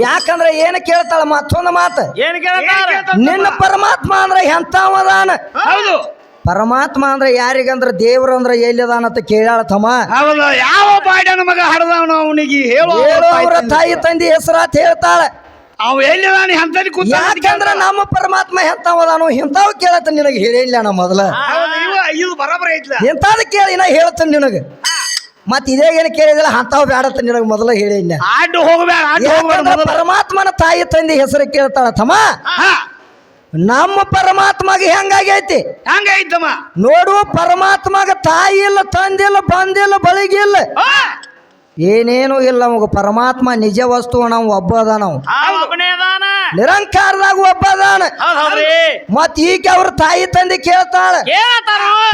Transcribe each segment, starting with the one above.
ಯಾಕಂದ್ರೆ ಏನು ಕೇಳ್ತಾಳ ಮತ್ತೊಂದು ಮಾತು? ಏನ್ ಕೇಳ್ತಾರ ನಿನ್ನ ಪರಮಾತ್ಮ ಅಂದ್ರೆ ಎಂತವದಾನ ಹೌದು. ಪರಮಾತ್ಮ ಅಂದ್ರೆ ಯಾರಿಗಂದ್ರ ದೇವ್ರ ಅಂದ್ರೆ ಎಲ್ಲಿದಾನ ಅಂತ ಕೇಳ್ಯಾಳ ತಮ್ಮ? ಹೌದು. ಯಾವ ಬಾಡ್ಯನ ಮಗ ಹಡದವನು ಅವನಿಗೆ ಹೇಳು ಹೇಳು ಅವ್ರ ತಾಯಿ ತಂದೆ ಹೆಸರಾತ್ ಹೇಳ್ತಾಳೆ. ಅವ ಎಲ್ಲಿದಾನೆ ಅಂತ ಕೂತ ಯಾಕಂದ್ರ ನಮ್ಮ ಪರಮಾತ್ಮ ಎಂತವದಾನು ಇಂಥವ್ ಕೇಳತ್ತ ನಿನಗೆ ಹೇಳಿಲ್ಲ ನಾ ಮೊದಲ. ಇದು ಬರಬರ ಐತ್ಲ. ಎಂತಾದ ಕೇಳಿ ನಾ ಹೇಳ್ತೇನೆ ನಿನಗೆ. ಮತ್ ಇದೇ ಏನು ಕೇಳಿದಿಲ್ಲ ಅಂತಾವ್ ಬೇಡ ನಿನಗೆ ಮೊದಲ ಹೇಳಿ ಹೋಗ್ಬೇಡ ಹೋಗ್ಬೇಡ ಯಾಕಂದ್ರ. ಪರಮಾತ್ಮನ ತಾಯಿ ತಂದೆ ಹೆಸರು ಕೇಳ್ತಾಳ ತಮ್ಮ? ಹಾ. ನಮ್ಮ ಪರಮಾತ್ಮಗೆ ಹೆಂಗಾಗೈತಿ? ಹಂಗೈತಮ್ಮ? ನೋಡು ಪರಮಾತ್ಮಗ ತಾಯಿ ಇಲ್ಲ ತಂದಿಲ್ಲ ಬಂದಿಲ್ಲ ಬಳಿಗಿಲ್ಲ ಏನೇನು ಇಲ್ಲ ನಮಗ. ಪರಮಾತ್ಮ ನಿಜ ವಸ್ತು ನಾವು ಒಬ್ಬ ಅದ ನಾವು ಆ ಒಬ್ಬನೇ ಅದಾನ. ನಿರಂಕಾರದಾಗ ಒಬ್ಬ ಅದಾನ. ಮತ್ ಈಗ ಅವ್ರ ತಾಯಿ ತಂದೆ ಕೇಳ್ತಾಳ.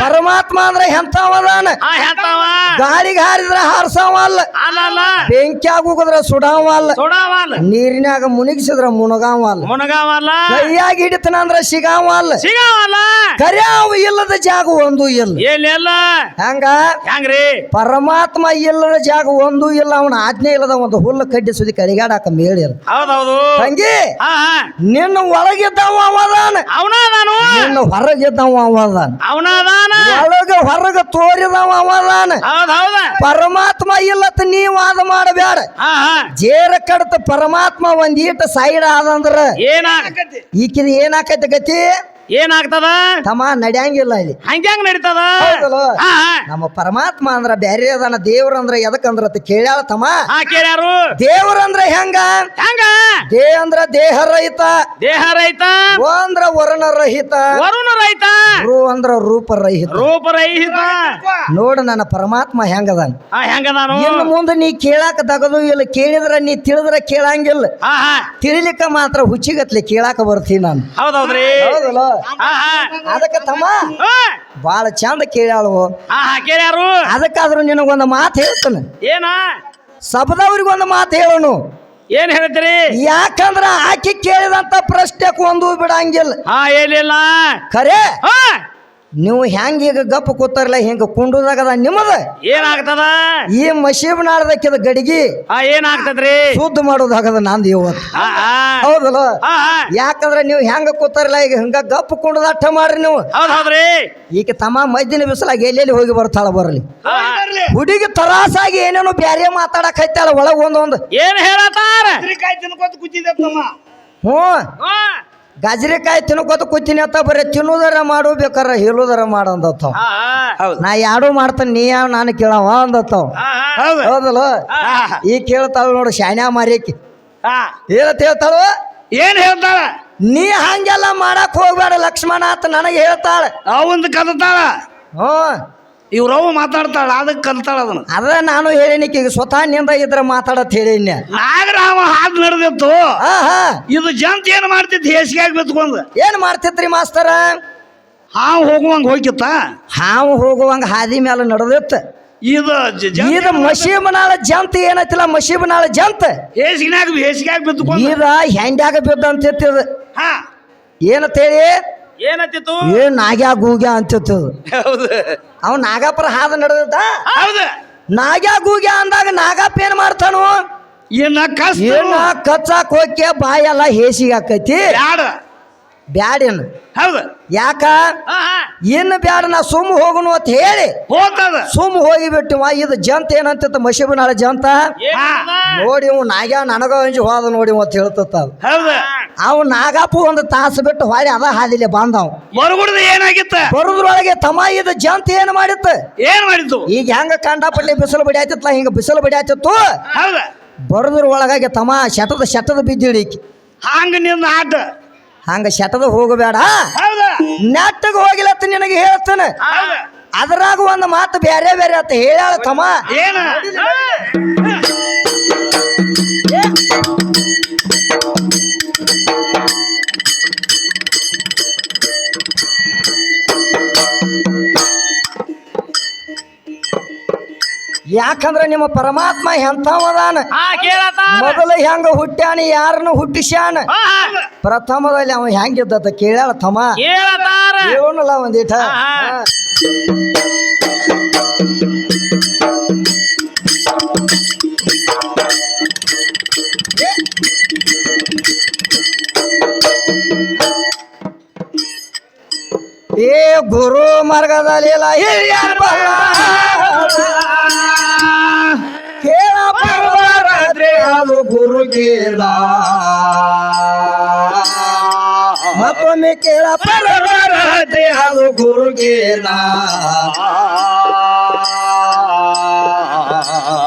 ಪರಮಾತ್ಮ ಅಂದ್ರೆ ಎಂತವ ಅದಾನ. ಗಾಳಿಗೆ ಹಾರಿದ್ರ ಹಾರ್ಸವ ಅಲ್ಲ. ಬೆಂಕಿಯಾಗ ಹೋಗುದ್ರ ಸುಡಾವ ಅಲ್ಲ. ಸುಡಾವಲ್ಲ ನೀರಿನಾಗ ಮುನಿಗಿಸಿದ್ರ ಮುಣಗಾವ ಅಲ್ಲ. ಮುನಗಾವಲ್ಲ ಹಿಡಿತನ ಹಿಡಿತನಂದ್ರ ಸಿಗಾವ ಅಲ್ಲ. ಸಿಗಾವಲ್ಲ ಕರ್ಯಾವ ಇಲ್ಲದ ಜಾಗ ಒಂದು ಇಲ್ಲ. ಹೆಂಗ ಹಂಗ? ಹೆಂಗ್ರಿ? ಪರಮಾತ್ಮ ಇಲ್ಲದ ಜಾಗ ಒಂದು ಇಲ್ಲ ಅವನ ಆಜ್ಞೆ ಇಲ್ಲದ ಒಂದು ಹುಲ್ಲು ಕಡ್ಡಿ ಸುದಿ ಕಡಿಗಾಡಾಕ ಮೇಳಿಲ್ಲ ಹೌದೌದು. ತಂಗಿ ಹಾ ಹಾ. ನಿನ್ನ ಒಳಗಿದ್ದವ ಅವದಾನ. ಅವನ ನಾನು. ನಿನ್ನ ಹೊರಗಿದ್ದವ ಅವದಾನ. ಅವನ ಅದಾನ. ಒಳಗ ಹೊರಗ ತೋರಿದವ ಅವದಾನ. ಹೌದ್ ಹೌದ ಪರಮಾತ್ಮ ಇಲ್ಲತ್ತ ನೀವ್ ಅದ ಮಾಡಬೇಡ ಜೇರ ಕಡತ ಪರಮಾತ್ಮ ಒಂದೀಟ ಸೈಡ್ ಆದಂದ್ರ ಈಕಿದ ಏನಾಕೈತಿ ಗತಿ? ಏನಾಗ್ತದ? ತಮ್ಮ ನಡ್ಯಾಂಗಿಲ್ಲ ಇಲ್ಲಿ. ಹಂಗ್ಯಾಂಗ್ ನಡೀತದ? ಹೌದಲ್ಲ? ಹಾ ಹಾ. ನಮ್ಮ ಪರಮಾತ್ಮ ಅಂದ್ರ ಬ್ಯಾರೆ ಅದಾನ ದೇವ್ರ ಅಂದ್ರ ಎದಕ್ಕಂದ್ರ ಅಂತ ಕೇಳ್ಯಾಳ ತಮ್ಮ. ಹಾ ಕೇಳ್ಯಾರು. ದೇವ್ರಂದ್ರ ಹೆಂಗ? ಹೆಂಗ? ದೇ ಅಂದ್ರ ದೇಹ ರಹಿತ. ದೇಹ ರಹಿತ. ವ ಅಂದ್ರ ವರ್ಣ ರಹಿತ. ವರುಣ ರೈತ ರು ಅಂದ್ರ ರೂಪ ರಹಿತ. ರೂಪ ರಹಿತ. ನೋಡ ನನ್ನ ಪರಮಾತ್ಮ ಹೆಂಗದಾನ. ಹಾ ಇನ್ನು ಮುಂದೆ ನೀ ಕೇಳಾಕ ತಗದು ಇಲ್ಲ ಕೇಳಿದ್ರ ನೀ ತಿಳಿದ್ರ ಕೇಳಂಗಿಲ್ಲ. ಹಾ ಹಾ. ತಿಳಿಲಿಕ್ಕ ಮಾತ್ರ ಹುಚ್ಚಿಗತ್ಲೆ ಕೇಳಾಕ ಬರ್ತೀನಿ ನಾನು. ಹೌದೌದ್ರಿ. ಹೌದಲ್ಲ? ಅದಕ್ಕ ತಮ್ಮ ಬಾಳ ಚಂದ ಕೇಳ್ಯಾಳು. ಕೇಳ್ಯಾರು. ಅದಕ್ಕಾದ್ರೂ ನಿನಗೊಂದು ಮಾತು ಹೇಳ್ತಾನೆ. ಏನ? ಸಬದವ್ರಿಗೊಂದು ಮಾತು ಹೇಳೋನು. ಏನ್ ಹೇಳ್ತೀರಿ? ಯಾಕಂದ್ರ ಆಕಿ ಕೇಳಿದಂತ ಪ್ರಶ್ನೆ ಒಂದು ಬಿಡಂಗಿಲ್ಲ. ಹಾ ಏನಿಲ್ಲ. ಖರೆ? ಹಾ. ನೀವು ಹೆಂಗ ಈಗ ಗಪ್ಪ ಕೂತಾರಲ್ಲ ಹಿಂಗ ಕುಂಡುದಾಗದ ನಿಮ್ಮದ? ಏನಾಗ್ತದ? ಈ ಮಶೀಬ್ ನಾಡ್ದಕ್ಕಿದ ಗಡಿಗಿ ಏನಾಗ್ತದ್ರಿ? ಶುದ್ಧ ಮಾಡೋದಾಗದ ನಂದು ಇವತ್ತು. ಹೌದಲ್ಲ? ಯಾಕಂದ್ರೆ ನೀವು ಹೆಂಗ ಕೂತಾರಲ್ಲ ಈಗ ಹಿಂಗ ಗಪ್ಪ ಕುಂಡದಟ್ಟ ಮಾಡ್ರಿ ನೀವು. ಈಗ ತಮ್ಮ ಮದ್ದಿನ ಬಿಸಿಲಾಗಿ ಎಲ್ಲೆಲ್ಲಿ ಹೋಗಿ ಬರ್ತಾಳ ಬರಲಿ. ಹುಡುಗಿ ತರಾಸಾಗಿ ಏನೇನೋ ಬ್ಯಾರೆ ಮಾತಾಡಕ್ ಹೈತಾಳ ಒಳಗ್ ಒಂದೊಂದು ಏನ್ ಹೇಳತಾರ ತಮ್ಮ. ಹ್ಞೂ. ಗಜರಿಕಾಯಿ ತಿನ್ಕೋತ ಕೂತೀನಿ ಅಂತ ಬರೀ ತಿನ್ನೋದರ ಮಾಡು ಬೇಕಾರ ಹೇಳೋದರ ಮಾಡು ಅಂದತ್ತವ. ನಾ ಯಾಡು ಮಾಡ್ತಾನೆ ನೀ ಯಾವ ನಾನು ಕೇಳವ ಅಂದತ್ತವ. ಹೌದಲ್ಲ? ಈ ಈಗ ಕೇಳ್ತಾಳ ನೋಡು ಶಾನ್ಯಾ ಮಾರಿಕಿ. ಹೇಳತ್ ಏನಂತ ಹೇಳ್ತಾಳ? ಏನ್ ಹೇಳ್ತಾಳ? ನೀ ಹಂಗೆಲ್ಲ ಮಾಡಕ್ ಹೋಗ್ಬೇಡ ಲಕ್ಷ್ಮಣ ಅಂತ ನನಗೆ ಹೇಳ್ತಾಳ. ಅವಂದು ಕದತಾಳ. ಹ್ಞೂ. ಇವ್ರವ್ವ ಮಾತಾಡ್ತಾಳ ಅದಕ್ಕೆ ಕಲ್ತಾಳ ಅದನ್ನ. ಅದ ನಾನು ಹೇಳಿನಿಕ್ ಈಗ ಸ್ವತಃ ನಿಂದ ಇದ್ರ ಮಾತಾಡತ್ ಹೇಳಿನ. ನಾಗರಾಮ ಹಾದ್ ನಡೆದಿತ್ತು. ಇದು ಜಂತ್ ಏನ್ ಮಾಡ್ತಿತ್ತು? ಹೇಸಿಗೆ ಬಿತ್ಕೊಂಡ್. ಏನ್ ಮಾಡ್ತಿತ್ರಿ ಮಾಸ್ತರ? ಹಾವು ಹೋಗುವಂಗ ಹೋಗಿತ್ತ? ಹಾವು ಹೋಗುವಂಗ ಹಾದಿ ಮೇಲೆ ನಡೆದಿತ್ತ. ಇದು ಇದ ಮಸೀಬನಾಳ ಜಂತ ಏನೈತಿಲ್ಲ ಮಸೀಬನಾಳ ಜಂತ. ಹೇಸಿಗೆ ಹೇಸಿಗೆ ಬಿತ್ಕೊಂಡ್. ಇದ ಹೆಂಡ್ಯಾಗ ಬಿದ್ದ ಅಂತಿತ್ತದ ಹಾ. ಏನಂತೇಳಿ? ಏನತ್ತಿತ್ತು ಏನ್ ನಾಗ್ಯಾ ಗೂಗ್ಯಾ ಅಂತಿತ್ತು. ಹೌದು. ಅವ್ ನಾಗಾಪುರ ಹಾದ ನಡೆದಿದ್ದ? ಹೌದು. ನಾಗ್ಯಾ ಗೂಗ್ಯಾ ಅಂದಾಗ ನಾಗಪ್ಪ ಏನ್ ಮಾಡ್ತಾನು? ಇನ್ನ ಕಷ್ಟ? ಏನ ಕಚ್ಚಾಕ್ ಹೋಗ್ಯ ಬಾಯೆಲ್ಲ ಹೇಸಿಗೆ ಆಕೈತಿ ಬ್ಯಾಡ ಬ್ಯಾಡೇನು? ಹೌದು. ಯಾಕ? ಏನು ಇನ್ನು ಬ್ಯಾಡ ನಾ ಸುಮ್ಮ ಹೋಗುನು ಅಂತ ಹೇಳಿ. ಸುಮ್ ಹೋಗಿ ಹೋಗಿಬಿಟ್ಟಿವ ಇದು ಜಂತ ಏನಂತಿತ್ತ? ನಾಳೆ ಜಂತ? ನೋಡಿ ಇವ್ ನಾಗ್ಯ ನನಗ ಅಂಜಿ ಹೋದ ನೋಡಿ ಅಂತ ಹೇಳ್ತತ್ತ ಅವ್ ನಾಗಪ್ಪ ಒಂದು ತಾಸು ಬಿಟ್ಟು ಹೊಳೆ ಅದ ಹಾದಿಲೆ ಬಂದವ್. ಬರಗುಡ್ದ ಏನಾಗಿತ್ತ? ಬರುದ್ರೊಳಗೆ ತಮ್ಮ ಇದು ಜಂತ ಏನ್ ಮಾಡಿತ್ತ? ಏನ್ ಮಾಡಿತ್ತು ಈಗ ಹೆಂಗ ಕಂಡಪಟ್ಟಿ ಬಿಸಿಲು ಬಡಿಯಾತಿತ್ಲ ಹಿಂಗ ಬಿಸಿಲು ಬಡಿಯಾತಿತ್ತು ಆಯ್ತಿತ್ತು. ಬರುದ್ರ ಒಳಗಾಗಿ ತಮ್ಮ ಶತದ ಶತದ ಬಿದ್ದಿಡಿಕಿ ಹಂಗ ನಿನ್ನ ಆಟ. ಹಂಗ ಶತದ ಹೋಗಬೇಡ. ಹೌದ? ನೆಟ್ಟಗ ಹೋಗಿಲತ್ತ ನಿನಗೆ ಹೇಳ್ತಾನೆ. ಅದ್ರಾಗ ಒಂದು ಮಾತು ಬೇರೆ ಬೇರೆ ಅಂತ ಹೇಳ್ಯಾಳ ತಮ್ಮ. ಏನ? ಯಾಕಂದ್ರ ನಿಮ್ಮ ಪರಮಾತ್ಮ ಎಂಥವದಾನ? ಮೊದಲು ಹೆಂಗ ಹುಟ್ಟ್ಯಾನ ಯಾರನ್ನು ಹುಟ್ಟಿಸ್ಯಾನ? ಪ್ರಥಮದಲ್ಲಿ ಅವ ಹೆಂಗಿದ್ದ ಕೇಳ ತಮ್ಮ. ಇವನಲ್ಲ ಒಂದಿಟ ಏ ಗುರು ಮಾರ್ಗದಲ್ಲಿ ಇಲ್ಲ ಬರಬಾರದ್ರೆ ಅದು ಗುರುಗೇಲ ಮತ್ತೊಮ್ಮೆ ಕೇಳ ಪರವರ ಅದು ಗುರುಗೇಲ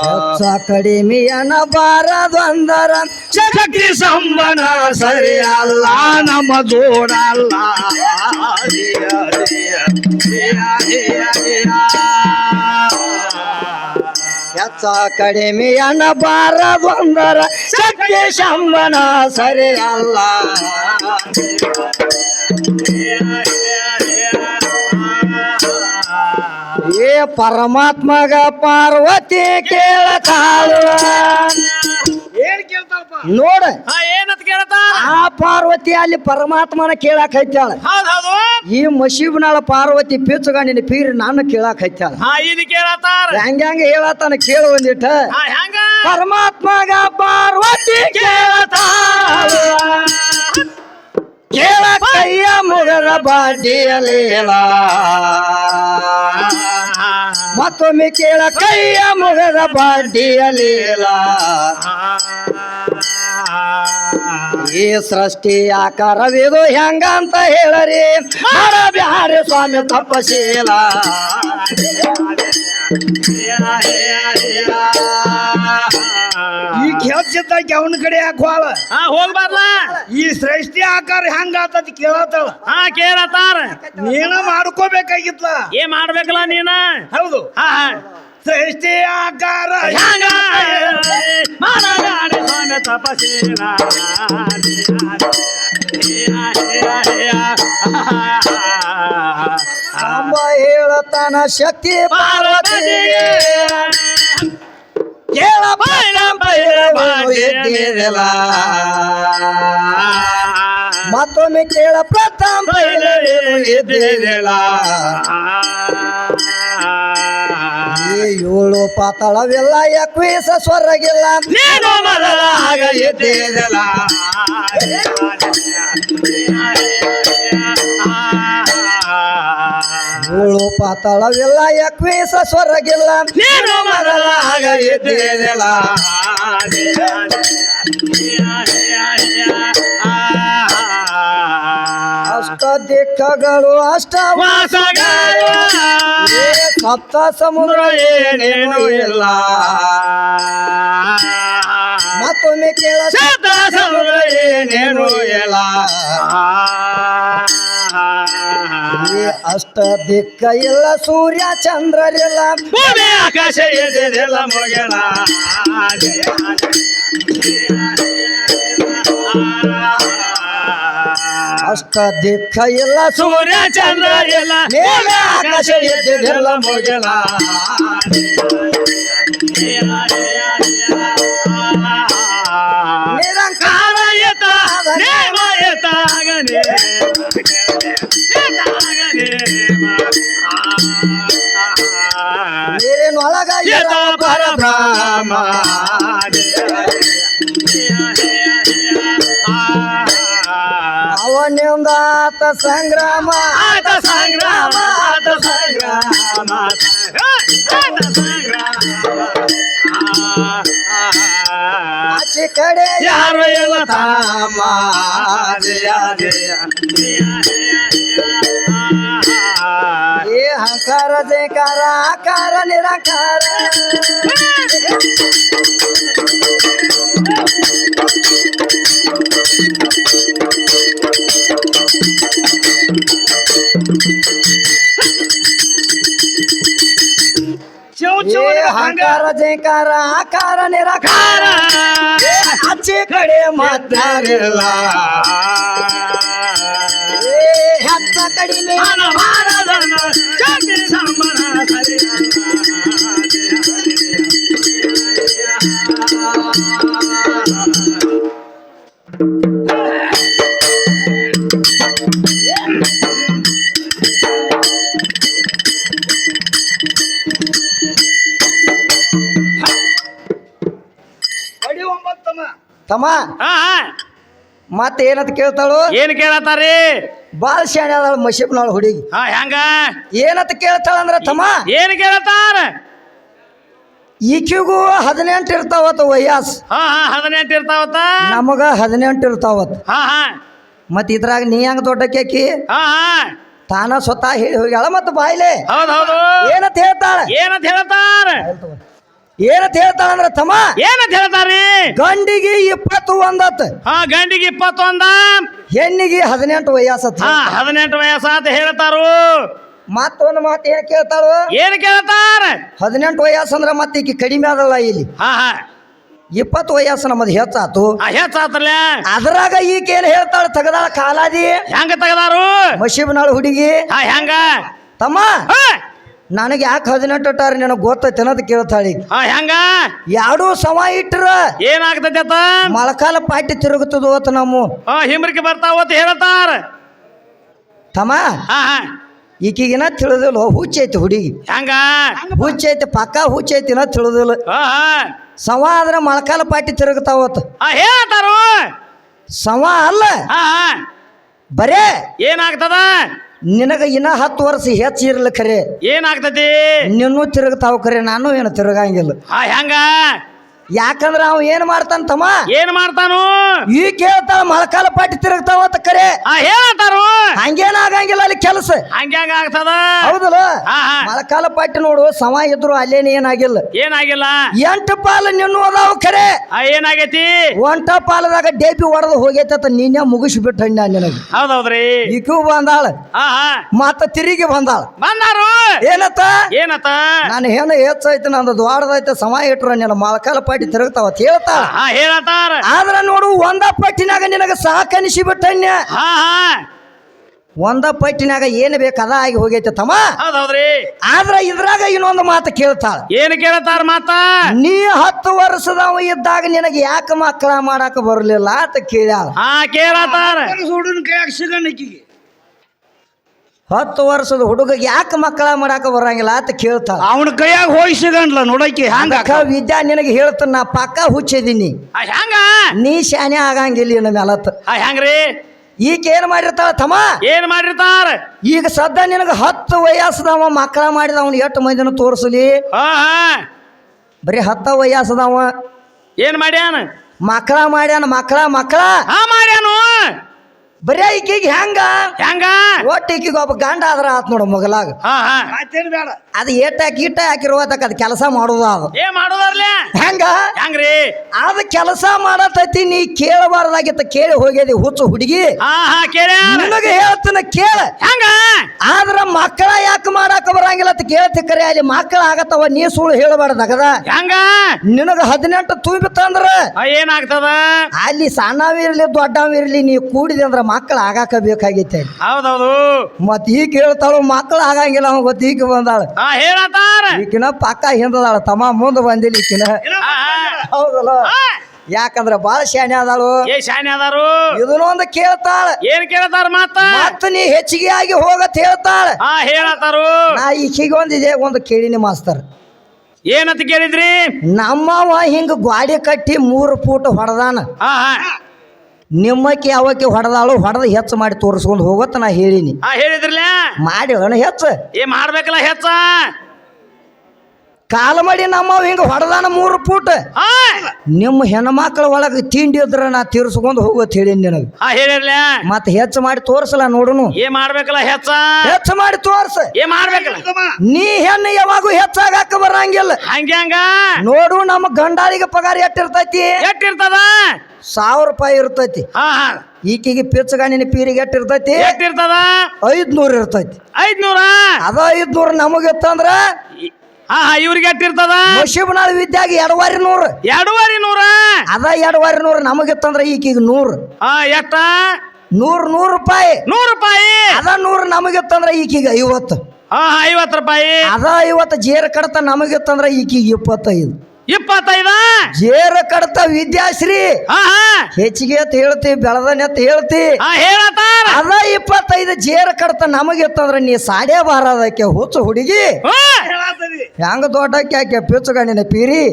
ಹೆಚ್ಚ ಕಡಿಮೆಯನ ಬಾರದೊಂದರ ಜಗತಿ ಸಂಬಣ ಸರಿ ಅಲ್ಲ ನಮ್ಮ ಜೋಡಲ್ಲ ಹೆಚ್ಚ ಬಾರ ಬಂದರ. ಶಕ್ತಿ ಶಂಬನ ಸರಿ ಅಲ್ಲ. ಏ ಪರಮಾತ್ಮಗ ಪಾರ್ವತಿ ಕೇಳತಾಳು ನೋಡ. ಪಾರ್ವತಿ ಅಲ್ಲಿ ಪರಮಾತ್ಮನ ಕೇಳಾಕ ಹೈತಾಳ. ಹೌದ್ ಹೌದು. ಈ ಮಶೀಬ್ನಾಳ ಪಾರ್ವತಿ ಪಿಚ್ಚುಗಂಡಿನ ಪೀರ್ ನಾನು ಕೇಳಾಕ ಹೈತಾಳ. ಹಾ ಇದು ಕೇಳತಾರ ಹೆಂಗ ಹೆಂಗ ಹೇಳತ್ತಾನ ಕೇಳು ಒಂದಿಟ್ಟ. ಹೆಂಗ? ಪರಮಾತ್ಮಗ ಪಾರ್ವತಿ ಕೇಳತಾಳ. ಕೇಳ ಕೈಯ ಮುಗದ ಬಾಡಿಯಲೇಲ ಮತ್ತೊಮ್ಮೆ ಕೇಳ ಕೈಯ ಮುಗದ ಬಾಡಿಯಲೇಲ ಈ ಸೃಷ್ಟಿ ಆಕಾರವಿದು ಹೆಂಗಂತ ಹೇಳರಿ? ಬ್ಯಾರೆ ಸ್ವಾಮಿ ತಪಶೀಲ. ಈ ಕೆಲ್ಸಿದ್ದ ಅವನ ಕಡೆ ಯಾಕೆ ಹೋಳ ಹಾ ಹೋಗ್ಬಾರ್ಲ ಈ ಸೃಷ್ಟಿ ಆಕಾರ ಹೆಂಗ ಆತದ ಕೇಳತ್ತಳ? ಹಾ ಕೇಳತ್ತಾರ. ನೀನ ಮಾಡ್ಕೋಬೇಕಾಗಿತ್ಲ. ಏ ಮಾಡ್ಬೇಕಲ್ಲ ನೀನ? ಹೌದು. ಹಾ ಹಾ. ಸೃಷ್ಟಿ ಆಕಾರ ಹೆಂಗ ಮಾನಗಾಡಿ ಸ್ವಾಮಿ ತಪಸ್ಸಿನ ಅಂಬ ಹೇಳತನ ಶಕ್ತಿ ಪಾರ್ವತಿಗೆ. ಮತ್ತೊಮ್ಮೆ ಕೇಳ ಪ್ರಥಮ. ಈ ಏಳು ಪಾತಾಳವೆಲ್ಲ ಎಕ್ವೀಸ ಸ್ವರ್ಗಿಲ್ಲ ನೀನು ಮೊದಲ ಆಗ ಎದ್ದಿರಲ್ಲ. ಏಳು ಪಾತಾಳವೆಲ್ಲ ಎಕ್ವೀಸ ಸ್ವರ್ಗಿಲ್ಲ ನೀನು ಮೊದಲ ಆಗ ಎದ್ದಿರಲ್ಲ. ಅಷ್ಟ ದಿಕ್ಕಗಳು ಅಷ್ಟ ವಾಸಗಳು ಸಪ್ತ ಸಮುದ್ರ ಏನೇನು ಇಲ್ಲ. ಮತ್ತೊಮ್ಮೆ ಕೇಳ. ಸಪ್ತ ಸಮುದ್ರ ಏನೇನು ಇಲ್ಲ. ಅಷ್ಟ ದಿಕ್ಕ ಇಲ್ಲ ಸೂರ್ಯ ಚಂದ್ರರಿಲ್ಲ ಭೂಮಿ ಆಕಾಶ ಎದೆದೆಲ್ಲ ಮುಗಿಲ ಅಷ್ಟ ದಿಕ್ಕ ಇಲ್ಲ ಸೂರ್ಯ ಚಂದ್ರ ಎಲ್ಲ ಮೇಲೆ ಆಕಾಶ ಎದ್ದಿದೆಲ್ಲ ಮುಗಿಲ ನಿರಂಕಾರ ಎತ್ತ ನೇಮ ಎತ್ತಾಗನೆ ನೀರಿನೊಳಗ ಆ ಇರೋ ಪರಬ್ರಹ್ಮ. ಅವನಿಂದ ಆತ ಸಂಗ್ರಾಮ ಆತ ಸಂಗ್ರಾಮ ಆತ ಸಂಗ್ರಾಮ ಆತ ಸಂಗ್ರಾಮ ಆಚೆ ಕಡೆ ಯಾರು ಎಲ್ಲ ಏ ಶಿವನ ಹಂಗ ಹಂಕಾರ ಜಯಕಾರ ಆಕಾರ ನಿರಾಕಾರ ಏ ಆಚೆ ತಮ್ಮ? ಹಾ ಮತ್ತೆ ಏನಂತ ಕೇಳ್ತಾಳು? ಏನ್ ಕೇಳತ್ತಾರಿ? ಬಾಳ ಶಾಣೆ ಅದಾಳ ಮಶಿಬ್ನಾಳ ಹುಡುಗಿ. ಹಾ ಹೆಂಗ? ಏನಂತ ಕೇಳ್ತಾಳ ಅಂದ್ರ ತಮ್ಮ? ಏನ್ ಕೇಳತ್ತಾರ? ಈಕಿಗೂ ಹದಿನೆಂಟು ಇರ್ತಾವತ್ತ ವಯಸ್ ಹಾ ಹಾ ಹದಿನೆಂಟು ಇರ್ತಾವತ್ತ? ನಮಗ ಹದಿನೆಂಟು ಇರ್ತಾವತ್. ಹಾ ಹಾ. ಮತ್ ಇದ್ರಾಗ ನೀ ಹೆಂಗ ದೊಡ್ಡಕ್ಯಾಕಿ ಹಾ ಹಾ. ತಾನ ಸ್ವತಃ ಹೇಳಿ ಹೋಗ್ಯಾಳ ಮತ್ತ ಬಾಯ್ಲೆ? ಹೌದ್ ಹೌದು. ಏನಂತ ಹೇಳ್ತಾಳ? ಏನಂತ ಹೇಳ್ತಾರ? ಏನಂತ ಹೇಳ್ತಾಳ ಅಂದ್ರ ತಮ್ಮ? ಏನಂತ ಹೇಳ್ತಾರಿ ಗಂಡಿಗೆ ಇಪ್ಪತ್ತು ಒಂದತ್. ಹಾ ಗಂಡಿಗೆ ಇಪ್ಪತ್ತೊಂದ ಹೆಣ್ಣಿಗೆ ಹದಿನೆಂಟು ವಯಸ್ಸತ್. ಹಾ ಹದಿನೆಂಟು ವಯಸ್ಸ ಅಂತ ಹೇಳ್ತಾರು. ಮತ್ತೊಂದು ಮಾತು ಏನ್ ಕೇಳ್ತಾಳು ಏನ್ ಕೇಳ್ತಾರ? ಹದಿನೆಂಟು ವಯಸ್ಸು ಅಂದ್ರ ಮತ್ತೆ ಈಕಿ ಕಡಿಮೆ ಅದಲ್ಲ ಇಲ್ಲಿ. ಹಾ ಹಾ. ಇಪ್ಪತ್ತು ವಯಸ್ಸು ನಮ್ಮದು ಹೆಚ್ಚಾತು. ಆ ಹೆಚ್ಚಾತ್ರಲ್ಲ? ಅದ್ರಾಗ ಈಕೆ ಏನ್ ಹೇಳ್ತಾಳ? ತಗದಾಳ ಕಾಲಾದಿ? ಹೆಂಗ ತೆಗದಾರು? ಮಶೀಬ್ನಾಳು ಹುಡುಗಿ? ಹಾ ಹೆಂಗ? ತಮ್ಮ? ನನಗೆ ಯಾಕೆ ಹದಿನೆಂಟು ಟಾರ್ ನನಗೆ ಗೊತ್ತೈತೆ ಅನ್ನೋದು ಕೇಳ್ತಾಳಿ. ಹಾ ಹೆಂಗ? ಎರಡೂ ಸಮ ಇಟ್ರ ಏನಾಗ್ತೈತಿ ಅತ್ತ? ಮೊಳಕಾಲ ಪಾಟಿ ತಿರುಗುತ್ತದ ಅತ್ತ ನಮ್ಮ ಹಾ ಹಿಮ್ರಿಕೆ ಬರ್ತಾವ ಅಂತ ಹೇಳ್ತಾರ ತಮ್ಮ ಹಾ ಹಾ. ಈಕಿಗಿನ ತಿಳಿದಿಲ್ಲ ಹುಚ್ಚೈತಿ ಹುಡುಗಿ. ಹೆಂಗ? ಹುಚ್ಚೈತಿ ಪಕ್ಕ ಹುಚ್ಚೈತಿ ನಾ ತಿಳಿದಿಲ್ಲ. ಹಾ ಹಾ. ಸಮ ಆದ್ರೆ ಮೊಳಕಾಲ ಪಾಟಿ ತಿರುಗುತ್ತಾವತ್ತ ಹಾ ಹೇಳ್ತಾರು ಸಮ ಅಲ್ಲ. ಹಾ ಹಾ. ಬರೇ ಏನಾಗ್ತದ? ನಿನಗ ಇನ್ನ ಹತ್ತು ವರ್ಷ ಹೆಚ್ಚು ಇರ್ಲಿ ಖರೆ. ಏನಾಗ್ತತಿ? ನಿನ್ನೂ ತಿರುಗ್ತಾವ ಖರೆ ನಾನು ಏನು ತಿರುಗಂಗಿಲ್ಲ. ಹಾ ಹೆಂಗ? ಯಾಕಂದ್ರ ಅವ ಏನ್ ಮಾಡ್ತಾನ ತಮ್ಮ? ಏನ್ ಮಾಡ್ತಾನು? ಈ ಕೇಳ್ತಾಳ ಮಳಕಾಲ ಪಾಟಿ ತಿರುಗ್ತಾವತ್ತ ಖರೆ ಕರೆ. ಹೇಳ್ತಾರು ಹಂಗೇನ ಆಗಂಗಿಲ್ಲ ಅಲ್ಲಿ ಕೆಲಸ. ಹಂಗ್ಯಾಂಗ ಹೆಂಗ ಆಗ್ತದ? ಹೌದಲ್ಲ? ಮಳಕಾಲ ಹಾ. ಮೊಳಕಾಲ ಪಾಟಿ ನೋಡು ಸಮ ಇದ್ರು ಅಲ್ಲೇನ ಏನಾಗಿಲ್ಲ ಏನಾಗಿಲ್ಲ? ಎಂಟು ಪಾಲು ನಿನ್ನ ಅದಾವ ಕರೆ ಏನಾಗೈತಿ? ಒಂಟ ಪಾಲದಾಗ ಡೇಪಿ ಹೊಡೆದು ಹೋಗೈತತ್ತ ನೀನೇ ಮುಗಿಸ್ಬಿಟ್ಟು ಹಣ್ಣ ನಿನಗೆ. ಹೌದೌದ್ರಿ. ಈಕೂ ಬಂದಾಳ. ಮತ್ತ ತಿರುಗಿ ಬಂದಾಳ. ಬಂದಾರು? ಏನತ್ತ? ಏನತ್ತ? ನಾನು ಏನೋ ಹೆಚ್ಚೈತೆ ನಂದು ದ್ವಾರದ ಸಮ ಇಟ್ರು ನಿನ್ನ ಮೊಳಕಾಲ ಪಾಟಿ ತಿರುಗ್ತಾವ ಅಂತ ಹೇಳ್ತಾಳ. ಹಾ ಹೇಳತ್ತಾರ ಆದ್ರ ನೋಡು ಒಂದ ಪಟ್ಟಿನಾಗ ನಿನಗ ಸಾಕನಿಸಿ ಬಿಟ್ಟಣ್ಯ ಹಾ ಹಾ. ಒಂದ ಪಟ್ಟಿನಾಗ ಏನು ಬೇಕು ಅದ ಆಗಿ ಹೋಗೈತೆ ತಮ್ಮ. ಹೌದೌದ್ರಿ. ಆದ್ರ ಇದ್ರಾಗ ಇನ್ನೊಂದು ಮಾತು ಕೇಳ್ತಾಳ. ಏನ್ ಕೇಳ್ತಾರ ಮಾತ? ನೀ ಹತ್ತು ವರ್ಷದವ ಇದ್ದಾಗ ನಿನಗೆ ಯಾಕೆ ಮಕ್ಕಳ ಮಾಡಾಕ ಬರಲಿಲ್ಲ ಅಂತ ಕೇಳ್ಯಾಳ. ಹಾ ಕೇಳತಾರ. ಸುಡನ್ ಕೈಯಾಗ ಸಿಗಣಿಕಿಗೆ ಹತ್ತು ವರ್ಷದ ಹುಡುಗ ಯಾಕೆ ಮಕ್ಕಳ ಮಾಡಾಕ ಬರಂಗಿಲ್ಲ ಅಂತ ಕೇಳ್ತಾಳ. ಅವನ ಕೈಯಾಗ ಹೋಗಿ ಸಿಗಂಡ್ಲ ನೋಡಕ್ಕೆ ಹಂಗ ವಿದ್ಯಾ ನಿನಗೆ ಹೇಳ್ತಾನ ನಾ ಪಕ್ಕ ಹುಚ್ಚಿದೀನಿ. ಹೆಂಗ ನೀ ಶಾನೆ ಆಗಂಗಿಲ್ಲ ನನ್ನ ಮೇಲತ್ತ ಆ ಹೆಂಗ್ರಿ ಈಕ ಏನ್ ಮಾಡಿರ್ತಾಳ ತಮ್ಮ? ಏನ್ ಮಾಡಿರ್ತಾರ? ಈಗ ಸದ್ದ ನಿನಗ ಹತ್ತು ವಯಸ್ಸದವ ಮಕ್ಕಳ ಮಾಡಿದ ಅವ್ನು ಎಷ್ಟು ಮಂದಿನ ತೋರಿಸಲಿ? ಬರೀ ಹತ್ತ ವಯಸ್ಸದವ. ಏನ್ ಮಾಡ್ಯಾನ? ಮಕ್ಕಳ ಮಾಡ್ಯಾನ ಮಕ್ಕಳ ಮಕ್ಕಳ. ಮಾಡ್ಯಾನು. ಬರೀ ಈಕಿಗೆ ಹೆಂಗ? ಹೆಂಗ? ಒಟ್ಟು ಈಕಿಗೆ ಒಬ್ಬ ಗಂಡ ಆದ್ರ ಆತ್ ನೋಡು ಮಗಲಾಗ. ಹಾ ಹಾ. ಕೀಟ ಬೇಡ. ಅದು ಏಟಾಕಿ ಇಟ್ಟ ಹಾಕಿರುವತಕ್ಕ ಅದು ಕೆಲಸ ಮಾಡುದ ಅದು. ಏನ್ ಮಾಡೋದರ್ಲೆ? ಹೆಂಗ? ಹೆಂಗ್ರಿ? ಅದು ಕೆಲಸ ಮಾಡತೈತಿ ನೀ ಕೇಳಬಾರ್ದಾಗಿತ್ತ ಕೇಳಿ ಹೋಗ್ಯದಿ ಹುಚ್ಚು ಹುಡುಗಿ. ಹಾ ಹಾ ಕೇಳ್ಯಾನ ನಿನಗೆ ಹೇಳ್ತಾನ ಕೇಳ. ಹೆಂಗ? ಆದ್ರ ಮಕ್ಕಳ ಯಾಕೆ ಮಾಡಾಕ ಬರಂಗಿಲ್ಲ ಅಂತ ಕೇಳ್ತಿ ಕರೆ ಅಲ್ಲಿ ಮಕ್ಕಳ ಆಗತ್ತವ ನೀ ಸುಳ್ಳು ಹೇಳಬಾರ್ದಾಗದ. ಹೆಂಗ? ನಿನಗ ಹದಿನೆಂಟು ತುಂಬಿತ್ತಂದ್ರ ಆ, ಏನಾಗ್ತದ? ಅಲ್ಲಿ ಸಣ್ಣವಿರ್ಲಿ ದೊಡ್ಡವಿರ್ಲಿ ನೀ ಕೂಡಿದೆ ಅಂದ್ರ ಮಕ್ಕಳು ಆಗಾಕ ಬೇಕಾಗೈತೆ ಹೌದೌದು. ಮತ್ ಈಗ ಹೇಳ್ತಾಳು ಮಕ್ಕಳು ಆಗಂಗಿಲ್ಲ ಅವ ಗೊತ್ತ ಈಗ ಬಂದಾಳ. ಈಕಿನ ಪಕ್ಕ ಹಿಂದದಾಳ ತಮ್ಮ ಮುಂದೆ ಬಂದಿಲ್ಲ ಈಕಿನ. ಹೌದಲ್ಲ. ಯಾಕಂದ್ರ ಬಾಳ ಶಾಣೆ ಅದಾಳು ಏ ಅದಾರು ಇದನ್ನ ಇದನ್ನೊಂದು ಕೇಳ್ತಾಳ. ಏನ್ ಕೇಳ್ತಾರ ಮಾತ? ಮತ್ತ ನೀ ಹೆಚ್ಚಿಗೆ ಆಗಿ ಹೋಗತ್ ಹೇಳ್ತಾಳ. ಹೇಳತಾರು ಹೇಳತ್ತಾರು. ನಾ ಈಕಿಗೆ ಒಂದಿದೆ ಒಂದು ಕೇಳಿನಿ ಮಾಸ್ತರ್. ಏನಂತ ಕೇಳಿದ್ರಿ? ನಮ್ಮವ ಹಿಂಗ ಗ್ವಾಡಿ ಕಟ್ಟಿ ಮೂರು ಫೂಟ್ ಹೊಡೆದಾನ. ನಿಮ್ಮಕ್ಕೆ ಯಾವಕ್ಕೆ ಹೊಡೆದಾಳು ಹೊಡೆದ ಹೆಚ್ಚು ಮಾಡಿ ತೋರಿಸ್ಕೊಂಡು ಹೋಗತ್ತ ನಾ ಹೇಳಿನಿ. ಹೇಳಿದ್ರಲ್ಲ? ಮಾಡಿ ಅಣ್ಣ ಹೆಚ್ಚು. ಏ ಮಾಡ್ಬೇಕಲ್ಲ ಹೆಚ್ಚ. ಕಾಲ ಮಾಡಿ ನಮ್ಮವ್ ಹಿಂಗ ಹೊಡೆದಾನ ಮೂರು ಫೂಟ್ ಹಾ ನಿಮ್ಮ ಹೆಣ್ಮಕ್ಳ ಒಳಗೆ ತಿಂಡಿ ಇದ್ರ ನಾ ತೀರ್ಸ್ಕೊಂಡು ಹೋಗತ್ ಹೇಳಿ ನಿನಗೆ. ಹೇಳಿರ್ಲ ಮತ್ತೆ ಹೆಚ್ಚು ಮಾಡಿ ತೋರ್ಸಲ್ಲ ನೋಡುನು. ಏ ಮಾಡ್ಬೇಕಲ್ಲ ಹೆಚ್ಚ? ಹೆಚ್ಚು ಮಾಡಿ ತೋರ್ಸ. ಏ ಮಾಡ್ಬೇಕಲ್ಲ? ನೀ ಹೆಣ್ಣು ಯಾವಾಗೂ ಹೆಚ್ಚಾಗಾಕ ಬರಂಗಿಲ್ಲ. ಹಂಗ್ಯಾಂಗ ನೋಡು ನಮ್ಮ ಗಂಡಾರಿಗೆ ಪಗಾರ ಎಟ್ಟಿರ್ತೈತಿ. ಎಟ್ಟಿರ್ತದ? ಸಾವಿರ ರೂಪಾಯಿ ಇರ್ತೈತಿ. ಈಕಿಗೆ ಪಿಚ್ಚಗಾಣಿನ ಪೀರಿಗೆ ಎಟ್ಟಿರ್ತೈತಿ. ಎಟ್ಟಿರ್ತದ? ಐದ್ನೂರ್ ಇರ್ತೈತಿ. ಐದ್ನೂರ? ಅದ ಐದ್ನೂರ್ ನಮಗಿತ್ತಂದ್ರ ಹಾ ಹಾ ಇವ್ರಿಗೆ ಎಷ್ಟಿರ್ತದ ವಿದ್ಯಾಗಿ ವಿದ್ಯಾಗ ಎರಡುವರೆ ನೂರು. ಎರಡುವರೆ ನೂರ? ಅದ ಎರಡುವರಿ ನೂರು ನಮಗಿತ್ತಂದ್ರ ಈಕೀಗ ನೂರು. ಹಾ ಎಷ್ಟ? ನೂರ್ ನೂರು ರೂಪಾಯಿ. ನೂರು ರೂಪಾಯಿ? ಅದ ನೂರು ನಮಗಿತ್ತಂದ್ರ ಈಕೀಗ ಐವತ್ತು. ಹಾ ಹಾ ಐವತ್ತು ರೂಪಾಯಿ? ಅದ ಐವತ್ತು ಜೇರ ಕಡತ ನಮಗಿತ್ತಂದ್ರ ಈಕೀಗ ಇಪ್ಪತ್ತೈದು. ಇಪ್ಪತ್ತೈದ? ಜೇರ ಕಡತ ವಿದ್ಯಾಶ್ರೀ. ಹೆಚ್ಚಿಗೆ ಅಂತ ಹೇಳ್ತಿ ಬೆಳದನೆ ಅಂತ ಹೇಳ್ತಿ. ಹಾ ಹೇಳತ್ತಾರ. ಅದ ಇಪ್ಪತ್ತೈದು ಜೇರ ಕಡತ ನಮಗಿತ್ತಂದ್ರ ನೀ ಸಾಡೆ ಬಾರದಕ್ಕೆ ಹುಚ್ಚು ಹುಡುಗಿ. ಹೆಂಗ ದೊಡ್ಡಕ್ಕೆ ಆಕೆ ಪಿಚ್ಚುಗಣ್ಣಿನ ಪೀರಿ?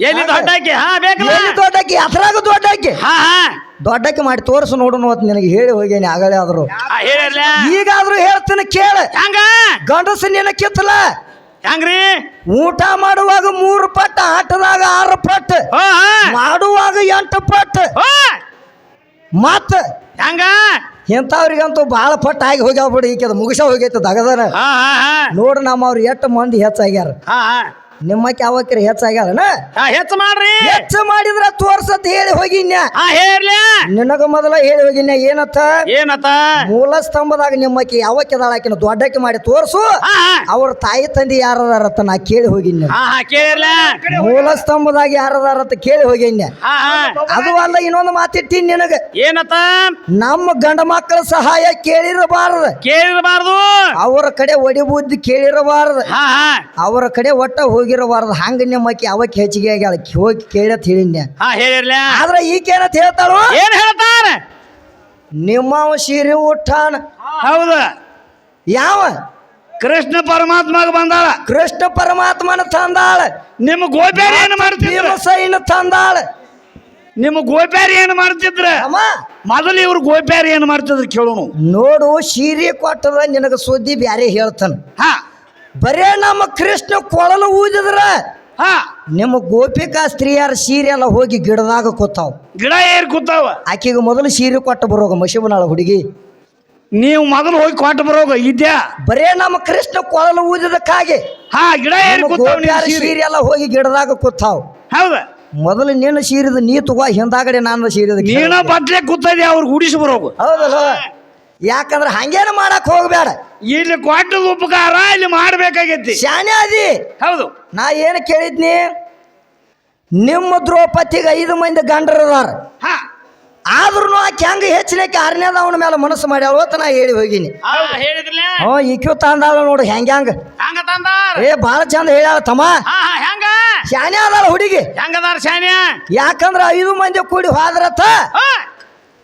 ಎಲ್ಲಿ ದೊಡ್ಡಾಕಿ ಹಾ ಎಲ್ಲಿ ದೊಡ್ಡಕ್ಕೆ? ಅದ್ರಾಗ ದೊಡ್ಡಕ್ಕೆ. ಹಾ ಹಾ. ದೊಡ್ಡಕ್ಕೆ ಮಾಡಿ ತೋರಿಸು ನೋಡೋಣ ಅಂತ ನಿನಗೆ ಹೇಳಿ ಹೋಗೇನಿ ಆಗಲೇ ಆದ್ರು. ಈಗಾದ್ರೂ ಹೇಳ್ತೀನಿ ಕೇಳ. ಗಂಡಸ ನಿನ್ನ ಕಿತ್ತಲ. ಹೆಂಗ್ರಿ? ಊಟ ಮಾಡುವಾಗ ಮೂರು ಪಟ್ಟು ಆಟದಾಗ ಆರು ಪಟ್ಟು ಹಾ ಮಾಡುವಾಗ ಎಂಟು ಪಟ್ಟು. ಮತ್ ಮತ್ತ ಹೆಂಗ? ಇಂಥವ್ರಿಗಂತೂ ಭಾಳ ಪಟ್ಟು ಆಗಿ ಹೋಗ್ಯಾವ ಬಿಡಿ ಈಕೆ ಮುಗಿಸ ಹೋಗೈತೆ ದಗದನ. ಹಾ ಹಾ ಹಾ. ನೋಡು ನಮ್ಮ ಅವ್ರು ಎಷ್ಟು ಮಂದಿ ಹೆಚ್ಚಾಗ್ಯಾರ. ನಿಮ್ಮಕ್ಕೆ ಯಾವಕ್ಕಿರ ಹೆಚ್ಚಾಗ್ಯಾರನ? ಹೆಚ್ಚು ಮಾಡ್ರಿ. ಹೆಚ್ಚು ಮಾಡಿದ್ರ ತೋರ್ಸತ್ ಹೇಳಿ ಹೋಗಿನ್ಯ ಹಾ ಹೇಳ್ಲಿ ನಿನಗ ಮೊದಲ ಹೇಳಿ ಹೋಗಿನ ಏನತ್ತ? ಏನತ್ತ? ಮೂಲ ಸ್ತಂಭದಾಗ ನಿಮ್ಮಕ್ಕೆ ಯಾವಕ್ಕಿದಾಳ ಆಕಿನ ದೊಡ್ಡಕ್ಕೆ ಮಾಡಿ ತೋರಿಸು. ಅವ್ರ ತಾಯಿ ತಂದೆ ಯಾರದಾರತ್ತ ನಾ ಕೇಳಿ ಹೋಗಿನ್ಯ. ಹಾ ಹಾ ಕೇಳಿರ್ಲ ಮೂಲ ಸ್ತಂಭದಾಗ ಯಾರದಾರತ್ತ ಕೇಳಿ ಹೋಗಿನ್ಯ. ಅದು ಅಲ್ಲ ಇನ್ನೊಂದು ಮಾತಿಟ್ಟಿನಿ ನಿನಗ. ಏನತ್ತ? ನಮ್ಮ ಗಂಡ ಮಕ್ಕಳ ಸಹಾಯ ಕೇಳಿರಬಾರದು. ಕೇಳಿರಬಾರದು. ಅವರ ಕಡೆ ಒಡಿ ಬುದ್ಧಿ ಕೇಳಿರಬಾರದು. ಅವರ ಕಡೆ ಒಟ್ಟ ಹೋಗಿರಬಾರದು. ಹಂಗ ನಿಮ್ಮಕ್ಕೆ ಅವಕ್ಕೆ ಹೆಚ್ಚಿಗೆ ಹೋಗಿ ಕೇಳತ್ ಹೇಳಿನ್ಯ. ಹಾ ಈಕೆ ಏನತ್ ಈಕೇನತ್ ಹೇಳ್ತಾಳು? ಏನ್ ಹೇಳ್ತಾರ ನಿಮ್ಮವ ಶಿರಿ ಉಟ್ಟಾನ. ಹೌದ. ಯಾವ? ಕೃಷ್ಣ ಪರಮಾತ್ಮಗೆ ಬಂದಾಳ. ಕೃಷ್ಣ ಪರಮಾತ್ಮನ ತಂದಾಳ. ನಿಮ್ಮ ಗೋಪ್ಯಾರಿ ಏನ್ ಮಾಡ್ತಿದ್ರ? ಸೈನ ತಂದಾಳ. ನಿಮ್ಮ ಗೋಪ್ಯಾರ ಏನ್ ಮಾಡ್ತಿದ್ರ? ಅಮ್ಮ. ಮೊದಲು ಇವ್ರು ಗೋಪ್ಯಾರಿ ಏನ್ ಮಾಡ್ತಿದ್ರು ಕೇಳೋನು ನೋಡು ಸೀರೆ ಕೊಟ್ಟದ ನಿನಗ ಸುದ್ದಿ ಬ್ಯಾರೆ ಹೇಳ್ತಾನ. ಹ. ಬರೇ ನಮ್ಮ ಕೃಷ್ಣ ಕೊಳಲು ಊದಿದ್ರ. ಹಾ. ನಿಮ್ಮ ಗೋಪಿಕಾ ಸ್ತ್ರೀಯರ ಸೀರೆ ಎಲ್ಲ ಹೋಗಿ ಗಿಡದಾಗ ಕೂತಾವ್. ಗಿಡ ಏರ್ ಕೂತಾವ? ಆಕಿಗೆ ಮೊದಲು ಸೀರೆ ಕೊಟ್ಟು ಬರೋಗ ಮಶಿಬನಾಳ ಹುಡುಗಿ. ನೀವು ಮೊದಲು ಹೋಗಿ ಕೊಟ್ಟು ಬರೋಗ ಇದ್ಯಾ? ಬರೇ ನಮ್ಮ ಕೃಷ್ಣ ಕೊಳಲು ಊದಿದಕ್ಕಾಗಿ ಹಾ ಗಿಡ ಏರ್ ಕೂತಾವ ಸೀರೆ. ಎಲ್ಲ ಹೋಗಿ ಗಿಡದಾಗ ಕೂತಾವ್. ಹೌದ? ಮೊದಲು ನೀನು ಸೀರಿದ ನೀ ತಗೋ ಹಿಂದಾಗಡೆ ನಾನು ಸೀರಿದ ನೀನ ಬಟ್ಲೆ ಕೂತದೆ ಅವ್ರಿಗೆ ಗುಡಿಸಿ ಬರೋಗ. ಹೌದಲ್ಲ ಯಾಕಂದ್ರೆ ಹಂಗೇನ ಮಾಡಕ್ ಹೋಗ್ಬೇಡ. ಇಲ್ಲಿ ಕೊಟ್ಟದ ಉಪಕಾರ ಇಲ್ಲಿ ಮಾಡ್ಬೇಕಾಗೈತಿ. ಶಾನೆ ಅದಿ ಹೌದು. ನಾ ಏನು ಕೇಳಿದ್ನಿ? ನಿಮ್ಮ ದ್ರೌಪದಿಗೆ ಐದು ಮಂದಿ ಗಂಡರದಾರ ಹಾ. ಆದ್ರೂ ಆಕೆ ಹೆಂಗ ಹೆಚ್ಚಿನಕ್ಕೆ ಆರನೇದ ಅವನ ಮೇಲೆ ಮನಸ್ಸು ಮಾಡಿ ಅಂತ ನಾ ಹೇಳಿ ಹೋಗಿನಿ. ಹ್ಞೂ ಈಕ್ಯೂ ತಂದಾಳ ನೋಡು ಹೆಂಗ ಹೆಂಗ? ಏ ಭಾಳ ಚಂದ ಹೇಳ್ಯಾಳ ತಮ್ಮ. ಹೆಂಗ? ಶಾನೆ ಅದಾಳ ಹುಡುಗಿ. ಹೆಂಗದಾರ ಶಾನೆ ಯಾಕಂದ್ರ ಐದು ಮಂದಿ ಕೂಡಿ ಹೋದ್ರತ್ತ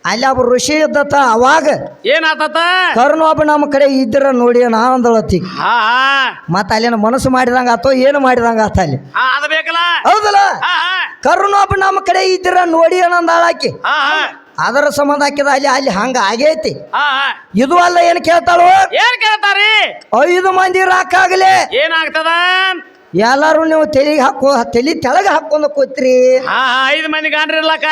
ಅಲ್ಲಿ ಒಬ್ಬ ಋಷಿ ಇದ್ದತ್ತ ಅವಾಗ ಏನಾತತ? ಕರ್ಣ ಒಬ್ಬ ನಮ್ಮ ಕಡೆ ಇದ್ರ ನೋಡಿ ನಾ ಅಂದಳತಿ ಹಾ ಮತ್ತ ಅಲ್ಲಿನ ಮನಸ್ಸು ಮಾಡಿದಂಗ ಆತೋ ಏನು ಮಾಡಿದಂಗ ಆತ ಅಲ್ಲಿ. ಹಾ ಅದ ಬೇಕಲ್ಲ? ಹೌದಲ್ಲ? ಹಾ ಕರುಣೊಬ್ಬ ನಮ್ಮ ಕಡೆ ಇದ್ರ ನೋಡಿ ಹಾ ಅದರ ಸಂಬಂಧ ಹಾಕಿದ ಅಲ್ಲಿ ಅಲ್ಲಿ ಹಂಗ ಆಗೈತಿ. ಇದು ಅಲ್ಲ ಏನು ಕೇಳ್ತಾಳು? ಏನ್ ಕೇಳ್ತಾರಿ? ಐದು ಮಂದಿ ರಾಕಾಗ್ಲಿ ಏನಾಗ್ತದ? ಎಲ್ಲಾರು ನೀವು ತಲೆಗೆ ಹಾಕೋ ತಲೆ ತೆಳಗೆ ಹಾಕೊಂಡು ಕೂತ್ರಿ. ಐದು ಮಂದಿ ಗಾಂಡ್ರಿರ್ಲಕ್ಕ